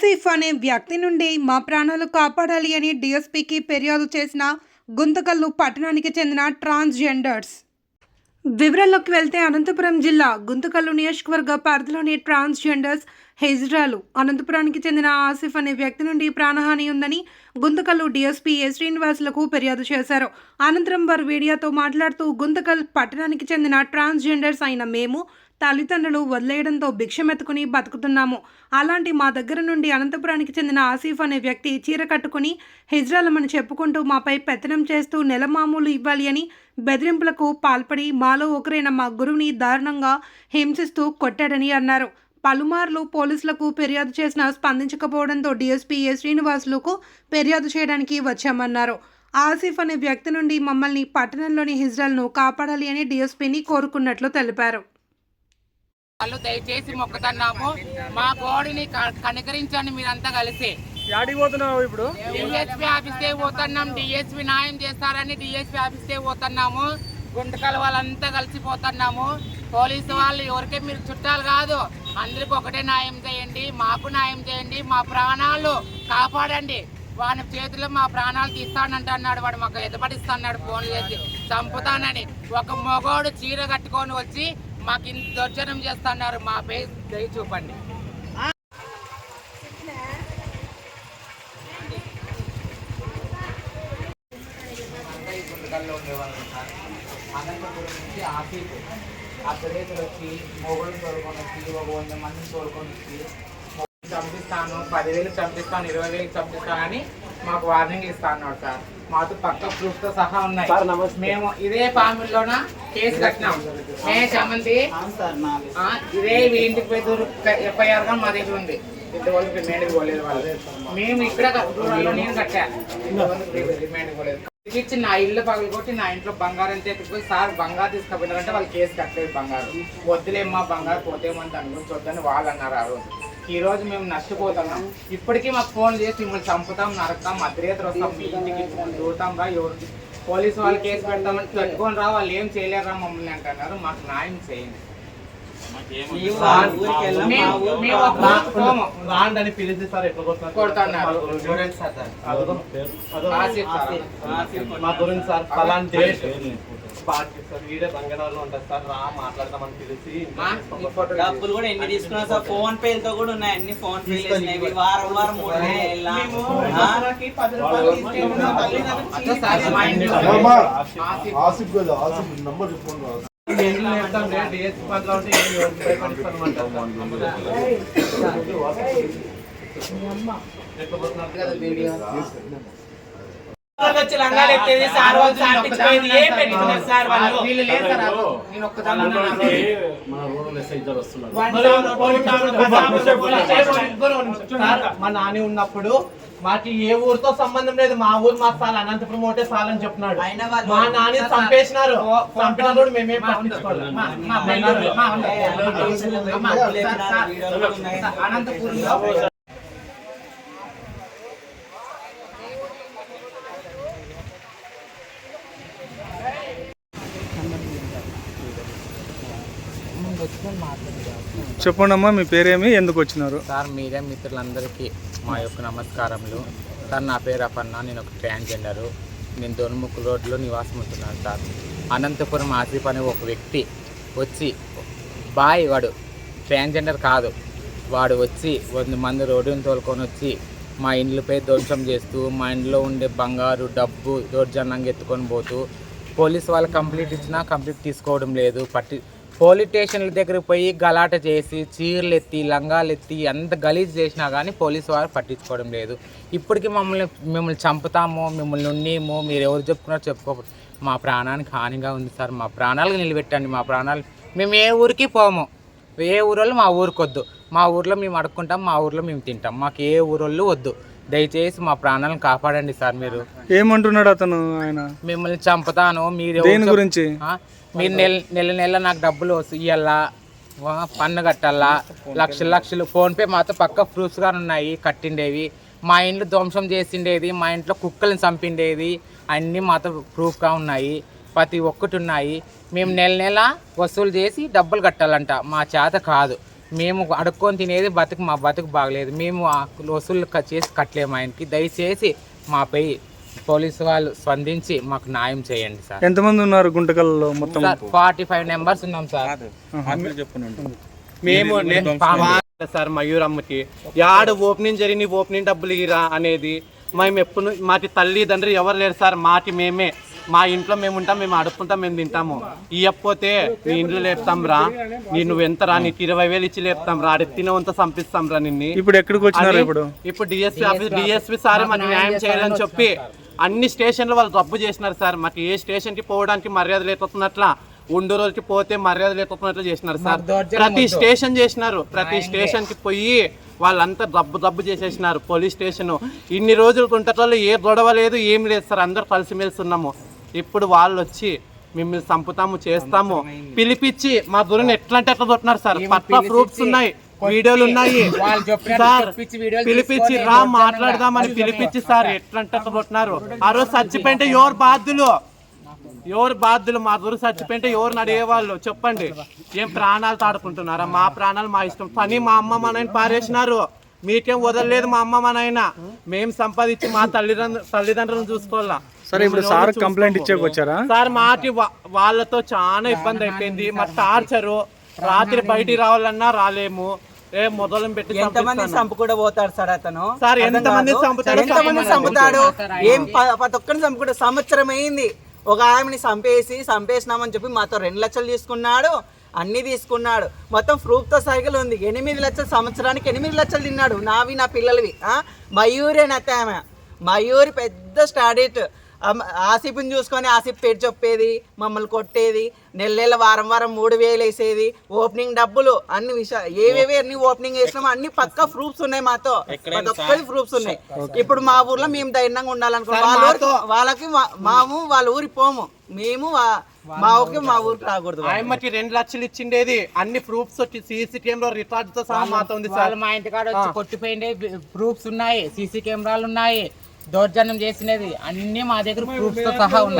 ఆసిఫ్ అనే వ్యక్తి నుండి మా ప్రాణాలు కాపాడాలి అని డిఎస్పీకి ఫిర్యాదు చేసిన గుంతకల్లు పట్టణానికి చెందిన ట్రాన్స్జెండర్స్. వివరాల్లోకి వెళ్తే అనంతపురం జిల్లా గుంతకల్లు నియోజకవర్గ పరిధిలోని ట్రాన్స్జెండర్స్ హెజ్రాలు అనంతపురానికి చెందిన ఆసిఫ్ అనే వ్యక్తి నుండి ప్రాణహాని ఉందని గుంతకల్లు డీఎస్పీ ఎస్ శ్రీనివాసులకు ఫిర్యాదు చేశారు. అనంతరం వారు మీడియాతో మాట్లాడుతూ గుంతకల్ పట్టణానికి చెందిన ట్రాన్స్జెండర్స్ అయిన మేము తల్లిదండ్రులు వదిలేయడంతో భిక్షమెత్తుకుని బతుకుతున్నాము. అలాంటి మా దగ్గర నుండి అనంతపురానికి చెందిన ఆసిఫ్ అనే వ్యక్తి చీర కట్టుకుని హిజ్రాలమని చెప్పుకుంటూ మాపై పెత్తనం చేస్తూ నెల మామూలు ఇవ్వాలి అని బెదిరింపులకు పాల్పడి మాలో ఒకరైన మా గురువుని దారుణంగా హింసిస్తూ కొట్టాడని అన్నారు. పలుమార్లు పోలీసులకు ఫిర్యాదు చేసినా స్పందించకపోవడంతో డీఎస్పీ ఏ శ్రీనివాసులకు ఫిర్యాదు చేయడానికి వచ్చామన్నారు. ఆసిఫ్ అనే వ్యక్తి నుండి మమ్మల్ని పట్టణంలోని హిజ్రాలను కాపాడాలి అని డీఎస్పీని కోరుకున్నట్లు తెలిపారు. వాళ్ళు దయచేసి మొక్కుతున్నాము. మా కోడిని కనికరించండి మీరంతా కలిసి. ఇప్పుడు? డిఎస్పీ ఆఫీస్కే పోతున్నాం. డిఎస్పీ న్యాయం చేస్తారని డిఎస్పీ ఆఫీస్కే పోతున్నాము. గుంటకల వాళ్ళంతా కలిసి పోతున్నాము. పోలీసు వాళ్ళు ఎవరికే మీరు చుట్టాలు కాదు. అందరికి ఒకటే న్యాయం చేయండి. మాకు న్యాయం చేయండి. మా ప్రాణాలు కాపాడండి. వాని చేతిలో మా ప్రాణాలు తీస్తానంట అన్నాడు. వాడు మాకు ఎదపడిస్తాడు ఫోన్ చేసి చంపుతానని. ఒక మగోడు చీర కట్టుకొని వచ్చి మాకు ఇంత దర్శనం చేస్తున్నారు మా పేరు దయ చూపండి గుంటకల్లో ఉండేవాళ్ళు అనంతపురం నుంచి ఆఫీసు అప్పుడేతులు వచ్చి మొగుడు తోలుకొని వచ్చి ఒక వంద మందిని తోలుకొని వచ్చి చంపిస్తాను పదివేలు చంపిస్తాను ఇరవై వేలు చంపిస్తానని మాకు వార్నింగ్ ఇస్తా అన్నాడు సార్. మాతో పక్క ప్రూఫ్తో సహా సార్, ఉన్నాయి. మేము ఇదే పామిల్లోన కేసు కట్టినాం. మే చమంతి? ఆ, ఇదే ఇంటికి పోయి ఎఫ్ఐఆర్గా మా దగ్గర ఉంది. ఇంతవరకు రిమాండ్కి పోలేదు వాళ్ళు. మేము ఇక్కడ దూరంలో నేను కట్టా. ఇంతవరకు రిమాండ్కి పోలేదు ఇచ్చి నా ఇల్లు పగలగొట్టి నా ఇంట్లో బంగారం తెప్పిపోయి సార్ బంగారు తీసుకుపోయినారంటే వాళ్ళు కేసు కట్టలేదు బంగారు. వద్దులేమ్మా బంగారు పోతేమంటే అనుకుని వద్దని వాళ్ళు అన్నారు ఆ రోజు. ఈ రోజు మేము నష్టపోతున్నాం. ఇప్పటికీ మాకు ఫోన్ చేసి మిమ్మల్ని చంపుతాం నరకతాం అర్ధరేతలు వస్తాం మీ ఇంటికి దూరుతాం రా ఎవరికి పోలీసు వాళ్ళు కేసు పెడతామని పెట్టుకొని రా వాళ్ళు ఏం చేయలేరు రా మమ్మల్ని అంటున్నారు. మాకు న్యాయం చేయండి. అని పిలిచి సార్ ఎట్లా. మా గురించి సార్ పలాంటి డేట్. వీడే బంగారాల్లో ఉంటుంది సార్. రా మాట్లాడదామని పిలిచి డబ్బులు కూడా ఎన్ని తీసుకున్నా సార్ ఫోన్ పేలతో కూడా ఉన్నాయి. అన్ని ఫోన్ పే వారం వారం మూడు నెలల. ఎట్లా పోతున్నారు? కదా వీడియో. వాళ్ళకి వచ్చి లంగాలు ఎత్తేది సార్ వాళ్ళు సాటించుకోయేది ఏం పెట్టుకున్నారు సార్ వాళ్ళు? వీళ్ళు లేరు సార్ నేను ఒక్కదాన్ని ఉన్నాను. మన రోడ్డు మెసేజ్ వస్తున్నారు. సార్, మా నాని ఉన్నప్పుడు మాకు ఏ ఊరితో సంబంధం లేదు. మా ఊరు మా సార్ అనంతపురం ఒకటే సార్ అని చెప్తున్నాడు అయినా వాళ్ళు- మా నాని చంపేసినారు. చంపిన కూడా మేమేం పట్టించుకోలేదు. మా- మా బంగారు- మా ఉన్నాయి. అమ్మా, సార్, సార్, సార్, అనంతపురంలో చెప్పండి అమ్మా మీ పేరేమి? ఎందుకు వచ్చినారు? సార్ మీడియా మిత్రులందరికీ మా యొక్క నమస్కారములు. సార్ నా పేరు అపన్న నేను ఒక ట్రాన్స్జెండరు. నేను దొన్ముక్కు రోడ్లో నివాసం ఉంటున్నాను సార్. అనంతపురం ఆసిఫ్ అనే ఒక వ్యక్తి వచ్చి బాయ్ వాడు ట్రాన్స్జెండర్ కాదు. వాడు వచ్చి వంద మంది రోడ్డుని తోలుకొని వచ్చి మా ఇండ్లపై ధ్వంసం చేస్తూ మా ఇంట్లో ఉండే బంగారు డబ్బు దౌర్జన్యంగా ఎత్తుకొని పోతూ పోలీస్ వాళ్ళు కంప్లీట్ ఇచ్చినా కంప్లీట్ తీసుకోవడం లేదు. పట్టి పోలీస్ స్టేషన్ల దగ్గరికి పోయి గలాట చేసి చీరలు ఎత్తి లంగాలు ఎత్తి ఎంత గలీజ్ చేసినా కానీ పోలీసు వారు పట్టించుకోవడం లేదు. ఇప్పటికీ మమ్మల్ని మిమ్మల్ని చంపుతాము మిమ్మల్ని ఉండేమో మీరు ఎవరు చెప్పుకున్నారో చెప్పుకో మా ప్రాణానికి హానిగా ఉంది సార్. మా ప్రాణాలకు నిలబెట్టండి మా ప్రాణాలు. మేము ఏ ఊరికి పోము. ఏ ఊరోళ్ళు మా ఊరికి వద్దు మా ఊర్లో మేము అడుక్కుంటాం మా ఊర్లో మేము తింటాం. మాకు ఏ ఊరోళ్ళు వద్దు. దయచేసి మా ప్రాణాలను కాపాడండి సార్ మీరు. ఏమంటున్నాడు అతను ఆయన? మిమ్మల్ని చంపుతాను మీరు దేని గురించి? మీరు నెల నెల నెల నాకు డబ్బులు ఇవ్వాలా పన్ను కట్టాలా? లక్షలు. లక్షలు ఫోన్పే మాతో పక్క ప్రూఫ్స్గా ఉన్నాయి కట్టిండేవి. మా ఇంట్లో ధ్వంసం చేసిండేది మా ఇంట్లో కుక్కలను చంపిండేది అన్నీ మాతో ప్రూఫ్గా ఉన్నాయి ప్రతి ఒక్కటి ఉన్నాయి. మేము నెల నెల వసూలు చేసి డబ్బులు కట్టాలంట మా చేత కాదు. మేము అడుక్కొని తినేది బతుకు మా బతుకు బాగలేదు. మేము ఆ వసూలు చేసి కట్టలేము ఆయనకి. దయచేసి మాపై పోలీసు వాళ్ళు స్పందించి మాకు న్యాయం చేయండి సార్. ఎంతమంది ఉన్నారు గుంటకల్లో మొత్తం? ఫార్టీ ఫైవ్ నెంబర్స్ ఉన్నాం సార్. మేము సార్ మయూరమ్మకి. యాడ ఓపెనింగ్ జరిగి ఓపెనింగ్ డబ్బులు ఇరా అనేది మేము ఎప్పుడు మాటి తల్లిదండ్రులు ఎవరు లేరు సార్. మాటి మేమే. మా ఇంట్లో మేము ఉంటాం మేము అడుక్కుంటాం మేము తింటాము. ఇవ్వకపోతే నీ ఇంట్లో లేపుతాం రా. నీ నువ్వు ఎంత రా? నీకు ఇరవై వేలు ఇచ్చి లేపుతాం రా. తినవంతా సంపిస్తాం రా నిన్ను. ఇప్పుడు ఎక్కడికి వచ్చినారు ఇప్పుడు? ఇప్పుడు డిఎస్పీ ఆఫీస్ డిఎస్పీ సార్ మాకు న్యాయం చేయాలని చెప్పి అన్ని స్టేషన్లు వాళ్ళు తప్పు చేసినారు సార్. మాకు ఏ స్టేషన్కి పోవడానికి మర్యాద లేకపోతున్నట్ల ఉండు రోజుకి పోతే మర్యాద లేకపోతున్నట్లు చేసినారు సార్. ప్రతి స్టేషన్ చేసినారు. ప్రతి స్టేషన్కి పోయి వాళ్ళంతా దబ్బు దబ్బు చేసేసినారు పోలీస్ స్టేషన్. ఇన్ని రోజులు ఉండటంలో ఏ గొడవ లేదు ఏం లేదు సార్. అందరు కలిసిమెలిసి ఉన్నాము. ఇప్పుడు వాళ్ళు వచ్చి మిమ్మల్ని చంపుతాము చేస్తాము. పిలిపించి మా దూరం ఎట్లా అంటే ఎట్లా కొట్టినారు సార్? పట్ల ప్రూఫ్స్ ఉన్నాయి వీడియోలు ఉన్నాయి. సార్ పిలిపించి రా మాట్లాడదామని పిలిపించి సార్ ఎట్లంటే అట్లా కొట్టినారు ఆ రోజు చచ్చిపోయింటే ఎవరు బాధ్యులు? ఎవరు బాధ్యులు మా దూరం చచ్చిపోయింటే ఎవరు అడిగేవాళ్ళు చెప్పండి. ఏం ప్రాణాలు తాడుకుంటున్నారా? మా ప్రాణాలు మా ఇష్టం. పని మా అమ్మ మా నాయన పారేసినారు. మీకేం వదలలేదు మా అమ్మ మా నాయన. మేము సంపాదించి మా తల్లిదండ్రులు తల్లిదండ్రులను చూసుకోవాలా. సరే ఇప్పుడు సార్ కంప్లైంట్ చూసుకోము. ఇచ్చేకి వచ్చారా సార్ మాటి వా- వాళ్ళతో చాలా ఇబ్బంది అయిపోయింది. మా టార్చరు. రాత్రి బయటికి రావాలన్నా రాలేము. ఏ మొదలు పెట్టి ఎంతమంది చంపిస్తాను. చంపుకుండా పోతాడు సార్ అతను? సార్, ఎంతమంది. చంపుతాడో ఎంతమంది చంపుతాడు ఏం ప- ప్రతి ఒక్కరిని చంపుకుంటే సంవత్సరం అయింది. ఒక ఆమెని చంపేసి చంపేసినామని చెప్పి మాతో రెండు లక్షలు తీసుకున్నాడు అన్ని తీసుకున్నాడు. మొత్తం ప్రూఫ్తో సైకిల్ ఉంది. ఎనిమిది లక్షల సంవత్సరానికి ఎనిమిది లక్షలు తిన్నాడు. నావి నా పిల్లలవి. మయూరే మయూరి అని అత్త ఆమె. మయూరి పెద్ద స్టాడేట్ ఆసిఫ్ని చూసుకొని ఆసిఫ్ పేరు చెప్పేది మమ్మల్ని కొట్టేది నెల నెల వారం వారం మూడు వేలు వేసేది ఓపెనింగ్ డబ్బులు అన్ని విషయాలు ఏవేవి అన్ని ఓపెనింగ్ వేసినామో అన్ని పక్క ప్రూఫ్స్ ఉన్నాయి మాతో. ప్రతి ఒక్కరి ప్రూఫ్స్ ఉన్నాయి. ఇప్పుడు మా ఊర్లో మేము ధైర్యంగా ఉండాలనుకో వాళ్ళ ఊరికి వాళ్ళకి మాము వాళ్ళ ఊరికి పోము. మేము మా ఊరికి మా ఊరికి రాకూడదు ఆయమ్మకి రెండు లక్షలు ఇచ్చిండేది. అన్ని ప్రూఫ్స్ వచ్చి సీసీ కెమెరా రికార్డ్తో సహా మాతో ఉంది సార్. మా ఇంటికాడ వచ్చి కొట్టిపోయిండే. ప్రూఫ్స్ ఉన్నాయి సీసీ కెమెరాలు ఉన్నాయి. దౌర్జన్యం చేసినది. అన్ని మా దగ్గర ప్రూఫ్స్ సహా ఉన్నాయి.